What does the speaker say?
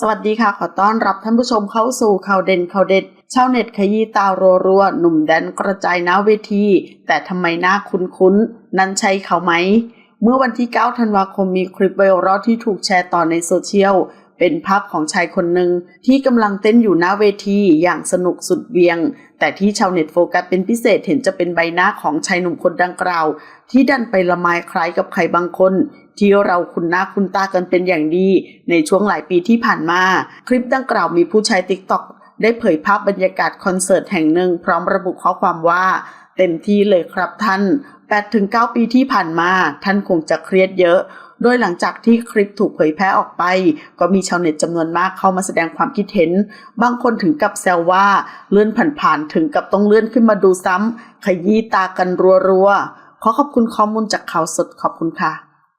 สวัสดีค่ะ ขอต้อนรับท่านผู้ชมเข้าสู่ข่าวเด่นข่าวเด็ดชาวเน็ตขยี้ตารัวๆหนุ่มแดนกระจายหน้าเวที แต่ทำไมหน้าคุ้นๆ นั้นใช่เขาไหม เมื่อวันที่ 9 ธันวาคมมีคลิปไวรัลที่ถูกแชร์ต่อในโซเชียล เป็นภาพของชายคนหนึ่งที่กำลังเต้นอยู่หน้าเวทีอย่างสนุกสุดเวียง แต่ที่ชาวเน็ตโฟกัสเป็นพิเศษเห็นจะเป็นใบหน้าของชายหนุ่มคนดังกล่าว ที่ดันไปละไมคล้ายกับใครบางคน ที่เราคุ้นหน้าคุ้นตากันเป็นอย่างดี ในช่วงหลายปีที่ผ่านมา คลิปดังกล่าวมีผู้ใช้ติ๊กต็อกได้เผยภาพบรรยากาศคอนเสิร์ตแห่งหนึ่ง พร้อมระบุข้อความว่าเต็มที่เลยครับท่าน8-9 ปีที่ผ่านมา ท่านคงจะเครียดเยอะ โดยหลังจากที่คลิปถูกเผยแพร่ออกไป ก็มีชาวเน็ตจำนวนมากเข้ามาแสดงความคิดเห็น บางคนถึงกับแซวว่าเลื่อนผ่านๆถึงกับต้องเลื่อนขึ้นมาดูซ้ำขยี้ตากันรัวๆขอขอบคุณข้อมูลจากข่าวสดขอบคุณค่ะ